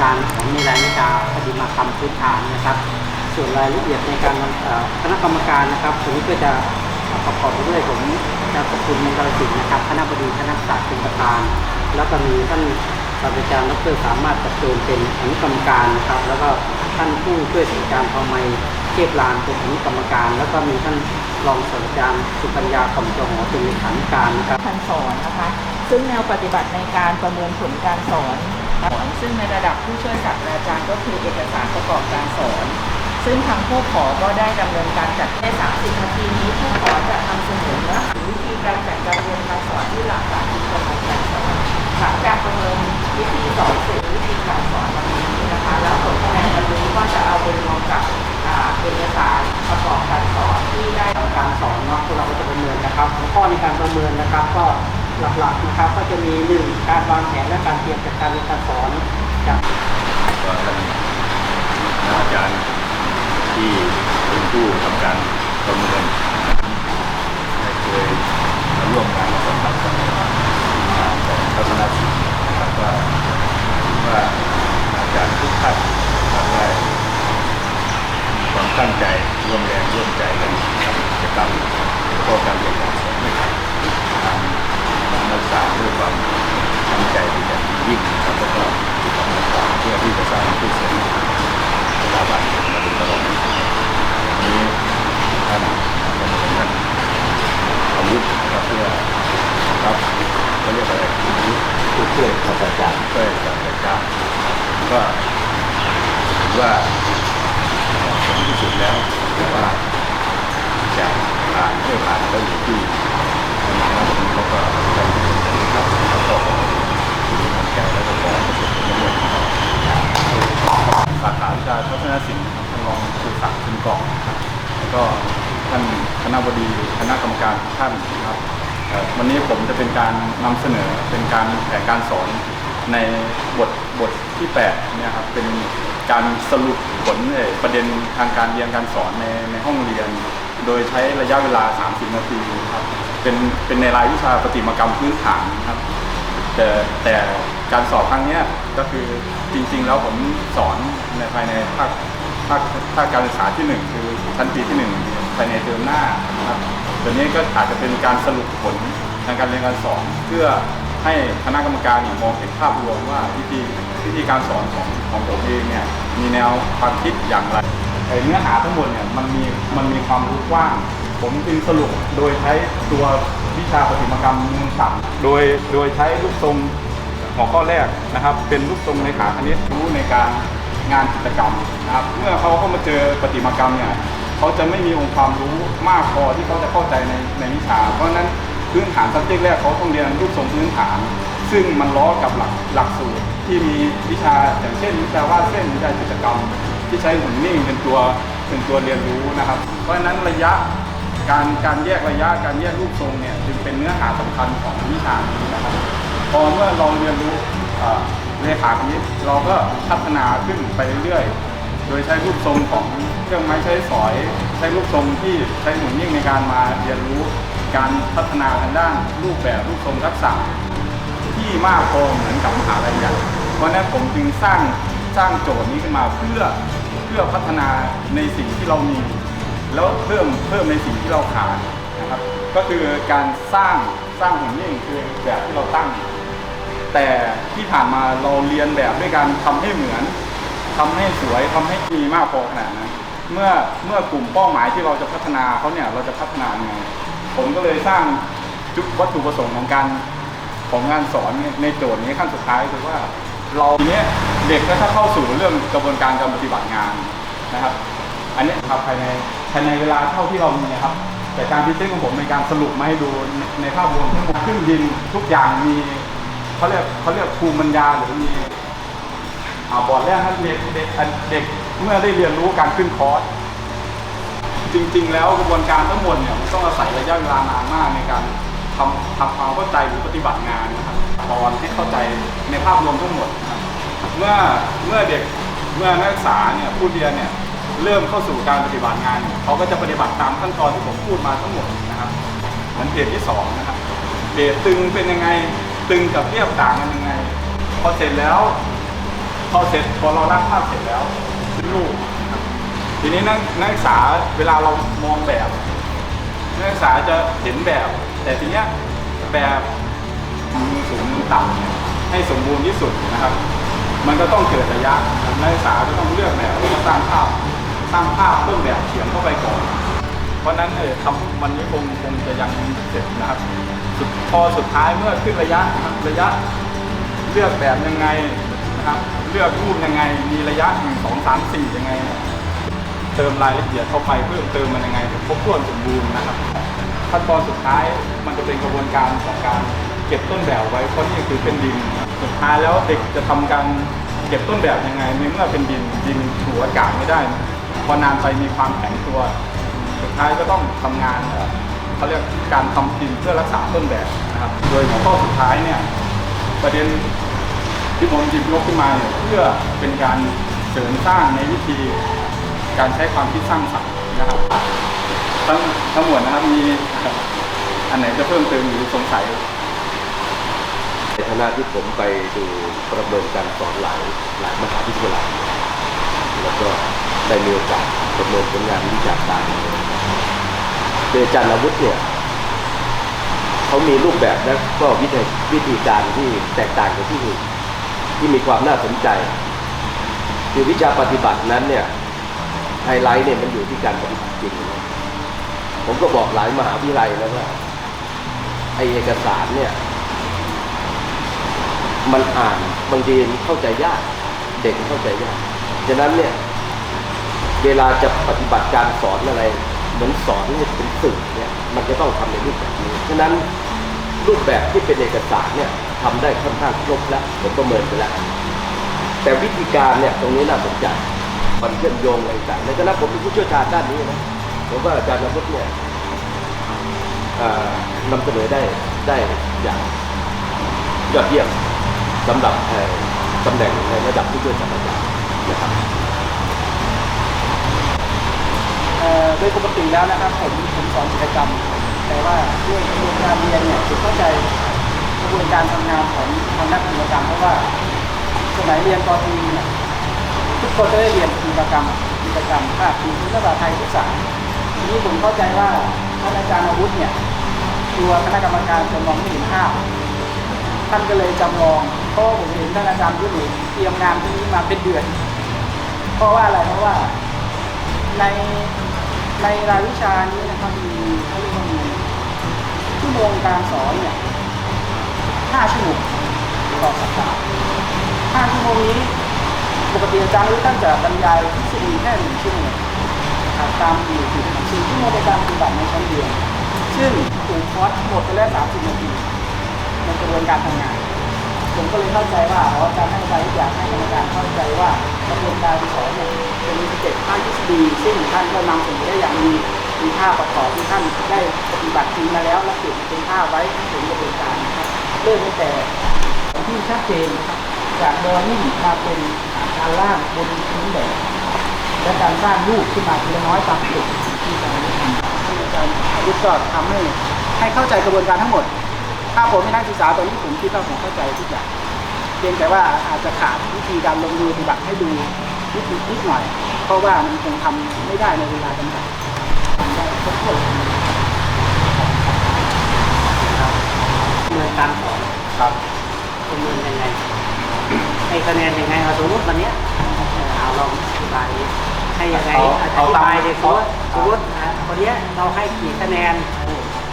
การของในรายวิชาประติมากรรมพื้นฐานนะครับ ส่วนรายละเอียดในการคณะกรรมการนะครับวันนี้ก็จะประกอบไปด้วยผมจารย์สกุลมงคลสิทธิ์นะครับคณะบดีคณะศาสตร์เป็นประธาน แล้วก็มีท่านศาสตราจารย์ดรสามารถประโจนเป็นอนุกรรมการนะครับ แล้วก็ท่านผู้ช่วยศาสตราจารย์ทองไมเทพลานเป็นอนุกรรมการ แล้วก็มีท่านรองศาสตราจารย์สุปัญญาคำจงหอเป็นเลขานุการนะครับการสอนนะคะ ซึ่งแนวปฏิบัติในการประเมินผลการสอน ซึ่งในระดับผู้ช่วยศาสตราจารย์ก็คือเอกสารประกอบการสอน ซึ่งทางผู้ขอก็ได้ดำเนินการจัดใน30นาทีนี้ผู้ขอจะนำเสนอเนื้อหาวิธีการจัดการเรียนการสอนที่หลากหลายประสบการสอนหลังจากประเมินวิธีสอนเสร็จวิธีการสอนวันนี้นะคะ แล้วผลคะแนนวันนี้ก็จะเอาไปรวมกับเอกสารประกอบการสอนที่ได้การสอนเนาะเราก็จะประเมินนะครับข้อในการประเมินนะครับก็ หลักๆนะครับ ก็จะมีหนึ่งการวางแผนและการเตรียมจัดการเรียนการสอนจากก็ท่านอาจารย์ที่เป็นผู้ทำการประเมินได้เคยมาร่วมงานกับสำนักงานของทัศนศิลป์นะครับว่าว่าอาจารย์ทุกท่านนะได้มีความตั้งใจร่วมแรงร่วมใจกันทำกิจกรรมแล้วก็การเรียนการสอนด้วยกันทางการรัก ษาด้วยความตั้งใจเป็นอย่างยิ่งครับแล้วก็ทำงานเพื่อที่จะสร้างชื่อเสียงสถาบันมาโดยตลอดนี้ท่านเป็นท่านอาวุธนะครับเพื่อรับเขาเรียกอะไรอาวุธผู้ช่วยศาสตราจารย์ช่วยศาสตราจารย์ก็ถือว่าที่สุดแล้วว่าจะผ่านไม่ผ่านก็อยู่ที่ สินใจครับแล้วก็มีกำลังก็ขอให้ปรจะครับสาขาวิชาทัศนศิลป์นะครับท่านรองครูศักดิ์ชุนกองนะครับแล้วก็ท่านคณะบดีคณะกรรมการท่านนะครับวันนี้ผมจะเป็นการนำเสนอเป็นการแผนการสอนในบทบทที่8เนี่ยครับเป็นการสรุปผลเประเด็นทางการเรียนการสอนในในห้องเรียน โดยใช้ระยะเวลา 30 นาทีนะครับ เป็นเป็นในรายวิชาประติมากรรมพื้นฐานนะครับ แต่แต่การสอบครั้งเนี้ยก็คือจริง ๆ แล้วผมสอนในภายในภาคภาคภาคการศึกษาที่หนึ่งคือชั้นปีที่หนึ่งภายในเทอมหน้านะครับตัวนี้ก็อาจจะเป็นการสรุปผลทางการเรียนการสอนเพื่อให้คณะกรรมการมองเห็นภาพรวมว่าวิธีวิธีการสอนของของผมเองเนี่ยมีแนวความคิดอย่างไรเนื้อหาทั้งหมดเนี่ยมันมีมันมีความรู้กว้าง ผมจึงสรุปโดยใช้ตัววิชาประติมากรรมมูลสัมโดยโดยใช้รูปทรงหัวข้อแรกนะครับ เป็นรูปทรงในขาคณิตรู้ในการงานจิตกรรมนะครับเมื่อเขาเข้ามาเจอประติมากรรมเนี่ยเขาจะไม่มีองค์ความรู้มากพอที่เขาจะเข้าใจในในวิชา เพราะฉะนั้นพื้นฐาน subject แรกเขาต้องเรียนรูปทรงพื้นฐาน ซึ่งมันล้อกับหลักหลักสูตร ที่มีวิชาอย่างเช่นวิชาวาดเส้นวิชาจิตกรรม ที่ใช้หุ่นนิ่งเป็นตัวเป็นตัวเรียนรู้นะครับ เพราะฉะนั้นระยะ การการแยกระยะการแยกรูปทรงเนี่ยจึงเป็นเนื้อหาสำคัญของวิชานี้นะครับพอเมื่อเราเรียนรู้เลขาคณิตเราก็พัฒนาขึ้นไปเรื่อยๆ โดยใช้รูปทรงของเครื่องไม้ใช้สอย ใช้รูปทรงที่ใช้หมุนนิ่งในการมาเรียนรู้การพัฒนาทางด้านรูปแบบรูปทรงทักษะที่มากพอเหมือนกับมหาลัยใหญ่เพราะนั้นผมจึงสร้างสร้างโจทย์นี้ขึ้นมาเพื่อเพื่อพัฒนาในสิ่งที่เรามี แล้วเพิ่มเพิ่มในสิ่งที่เราขาดนะครับ ก็คือการสร้างสร้างหุ่นนิ่งคือแบบที่เราตั้ง แต่ที่ผ่านมาเราเรียนแบบด้วยการทำให้เหมือนทำให้สวยทำให้มีมากพอขนาดนั้นเมื่อเมื่อกลุ่มเป้าหมายที่เราจะพัฒนาเขาเนี่ยเราจะพัฒนาไงผมก็เลยสร้างจุดวัตถุประสงค์ของการของงานสอนในโจทย์นี้ขั้นสุดท้ายคือว่าเราทีเนี้ยเด็กก็ถ้าเข้าสู่เรื่องกระบวนการการปฏิบัติงานนะครับ อันนี้ครับภายใน ภายในเวลาเท่าที่เรามีนะครับ แต่การพิเศษของผมในการสรุปมาให้ดูในภาพรวมทั้งหมดขึ้นดินทุกอย่างมีเขาเรียกเขาเรียกภูมิปัญญาหรือมีอบอร์ดแรกนั้นเด็กเด็กเด็กเมื่อได้เรียนรู้การขึ้นคอร์สจริง ๆ แล้วกระบวนการทั้งหมดเนี่ยมันต้องอาศัยระยะเวลานานมากในการทำทำความเข้าใจหรือปฏิบัติงานนะครับตอนให้เข้าใจในภาพรวมทั้งหมด เมื่อเมื่อเด็กเมื่อนักศึกษาเนี่ยผู้เรียนเนี่ย เริ่มเข้าสู่การปฏิบัติงานเนี่ยเขาก็จะปฏิบัติตามขั้นตอนที่ผมพูดมาทั้งหมดนะครับเหมือนเพจที่สองนะครับเพจตึงเป็นยังไงตึงกับเรียบต่างกันยังไง พอเสร็จแล้วพอเสร็จพอเราร่างภาพเสร็จแล้วเป็นรูปทีนี้นักนักศึกษาเวลาเรามองแบบนักศึกษาจะเห็นแบบ แต่ทีเนี้ยแบบมือสูงมือต่ำเนี่ยให้สมบูรณ์ที่สุดนะครับ มันก็ต้องเกิดระยะนักศึกษาก็ต้องเลือกแบบแล้วก็สร้างภาพ สร้างภาพต้นแบบเขียนเข้าไปก่อน เพราะนั้นเออทำวันนี้คงคงจะยังไม่เสร็จนะครับสุดพอสุดท้ายเมื่อขึ้นระยะระยะเลือกแบบยังไงนะครับ เลือกรูปยังไงมีระยะหนึ่งสองสามสี่ยังไง เติมรายละเอียดเข้าไปเพิ่มเติมมันยังไงครบถ้วนสมบูรณ์นะครับขั้นตอนสุดท้ายมันจะเป็นกระบวนการของการเก็บต้นแบบไว้เพราะนี่คือเป็นดิน สุดท้ายแล้วเด็กจะทำการเก็บต้นแบบยังไงในเมื่อเป็นดินดินถูอากาศไม่ได้ พอนานไปมีความแข็งตัว สุดท้ายก็ต้องทำงานเขาเรียกการทำพิมพ์เพื่อรักษาต้นแบบนะครับ โดยข้อสุดท้ายเนี่ยประเด็นที่ผมหยิบยกขึ้นมาเนี่ยเพื่อเป็นการเสริมสร้างในวิธีการใช้ความคิดสร้างสรรค์นะครับ ทั้งทั้งหมดนะครับมีอันไหนจะเพิ่มเติมหรือสงสัยในฐานะที่ผมไปดูประเมินการสอนหลายหลายมหาวิทยาลัยแล้วก็ ได้มีโอกาสประเมินผลงานวิชาการโดยอาจารย์อาวุธเนี่ยเขามีรูปแบบและก็วิธีวิธีการที่แตกต่างจากที่อื่นที่มีความน่าสนใจ คือวิชาปฏิบัตินั้นเนี่ยไฮไลท์เนี่ยมันอยู่ที่การปฏิบัติจริงนะผมก็บอกหลายมหาวิทยาลัยแล้วว่าไอเอกสารเนี่ย มันอ่านบางทีเข้าใจยาก เด็กเข้าใจยากฉะนั้นเนี่ย เวลาจะปฏิบัติการสอนอะไร เหมือนสอนเป็นสื่อเนี่ยมันจะต้องทำในรูปแบบนี้ฉะนั้นรูปแบบที่เป็นเอกสารเนี่ยทำได้ค่อนข้างครบแล้วผมประเมินไปแล้ว แต่วิธีการเนี่ยตรงนี้น่าสนใจมันเชื่อมโยงอะไรต่างในฐานะผมเป็นผู้เชี่ยวชาญด้านนี้นะผมว่าอาจารย์นพุทธเนี่ยนำเสนอได้ได้อย่างยอดเยี่ยมสำหรับตำแหน่งในระดับผู้ช่วยศาสตราจารย์นะครับ เอ่อโด ยปกติแล้วนะครับผมผมสอนกิจกรรม แต่ว่าด้วยกระบวนการเรียนเนี่ยผมเข้าใจกระบวนการทำงานของทางนักกิจกรรมเพราะว่าสมัยเรียนปอตรีเนี่ยทุกคนจะได้เรียนกิจกรรมกิจกรรมภาคพื้นภาษาไทยทุกศาทีนี้ผมเข้าใจว่าท่านอาจารย์อาวุธเนี่ยตัวคณะกรรมการจะมองไม่เห็นภาพท่านก็เลยจำลองเพราะผมเห็นท่านอาจารย์ยุทธนี่เตรียมงานที่นี้มาเป็นเดือน เพราะว่าอะไรเพราะว่าใน ในรายวิชานี้นะครับมีเขาเรียกว่ามีชั่วโมงการสอนเนี่ยห้าชั่วโมงต่อสัปดาห์ห้าชั่วโมงนี้ปกติอาจารย์ยุทธท่านจะบรรยายทฤษฎีแค่หนึ่งชั่วโมงนะครับตามอยู่ถึงสี่ชั่วโมงในการปฏิบัติในชั้นเรียนซึ่งถูกคอร์สหมดไปแล้วสามสิบนาทีในกระบวนการทำงาน ผมก็เลยเข้าใจว่าอ๋อการให้การอยากให้กรรมการเข้าใจว่ากระบวนการสอนเนี่ย จะมีเต็ปภาคทฤษฎีซึ่งท่านก็นำเสนอได้อย่างมีมีภาพประกอบที่ท่านได้ปฏิบัติจริงมาแล้วและเก็บเป็นภาพไว้ถึงกระบวนการนะครับเริ่มตั้งแต่ที่ชัดเจนนะครับจากดอนิ่งมาเป็นการล่างบนพื้นแบบและการสร้างรูปขึ้นมาทีละน้อยตามจุดที่อาจารย์ทำที่อาจารย์วิศวทำให้ให้เข้าใจกระบวนการทั้งหมด ถ้าผมเป็นนักศึกษาตอนนี้ผมคิดว่าผมเข้าใจทุกอย่าง พียงแต่ว่าอาจจะขาดวิธีการลงมือปฏิบัติให้ดูนิดนิดหน่อย เพราะว่ามันคงทำไม่ได้ในเวลาจำกัดทำได้ครบถ้วนเมืองการสอนครับประเมินยังไงให้คะแนนยังไงเอาสมมติวันเนี้ยเอาลองอธิบายให้ยังไงเอาอเอาธิตามบายเลยสมมติเอาสมมตินะวันเนี้ยเราให้กี่คะแนน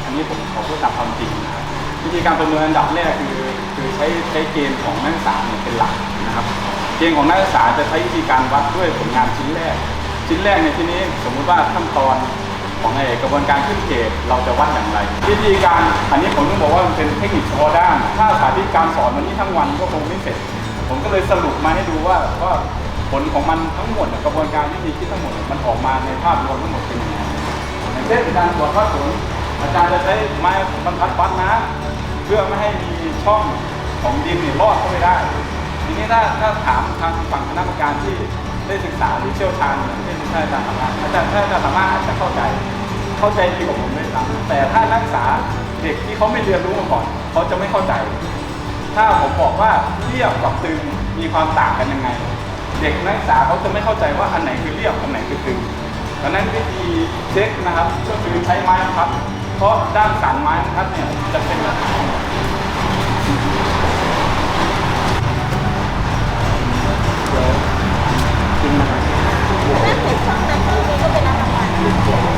อันนี้ผมขอพูดตามความจริงนะครับวิธีการประเมินอันดับแรกคือคือใช้ใช้เกณฑ์ของนักศึกษาเนี่ยเป็นหลักนะครับ เกณฑ์ของนักศึกษาจะใช้วิธีการวัดด้วยผลงานชิ้นแรก ชิ้นแรกในที่นี้สมมุติว่าขั้นตอนของไอกระบวนการขึ้นเกรดเราจะวัดอย่างไร วิธีการอันนี้ผมต้องบอกว่ามันเป็นเทคนิคเฉพาะด้าน ถ้าสาธิตการสอนวันนี้ทั้งวันก็คงไม่เสร็จ ผมก็เลยสรุปมาให้ดูว่าว่าผลของมันทั้งหมดกระบวนการวิธีคิดทั้งหมดมันออกมาในภาพรวมทั้งหมดเป็นยังไงอย่างเช่นการตรวจวัดผลอาจารย์จะใช้ไม้บรรทัดวัดนะ เพื่อไม่ให้มีช่อง ของดินเนี่ยลอดเข้าไปได้ ทีนี้ถ้าถ้าถามทางฝั่งคณะกรรมการที่ได้ศึกษาหรือเชี่ยวชาญอย่างเช่นท่านอาจารย์สามารถอาจารย์ท่านอาจารย์สามารถอาจจะเข้าใจเข้าใจดีกว่าผมด้วยซ้ำแต่ถ้านักศึกษาเด็กที่เขาไม่เรียนรู้มาก่อนเขาจะไม่เข้าใจ ถ้าผมบอกว่าเรียบกับตึงมีความต่างกันยังไง เด็กนักศึกษาเขาจะไม่เข้าใจว่าอันไหนคือเรียบอันไหนคือตึงดังนั้นวิธีเช็คนะครับก็คือใช้ไม้บรรทัดเพราะด้านสันไม้บรรทัดเนี่ยจะเป็น นมาถ้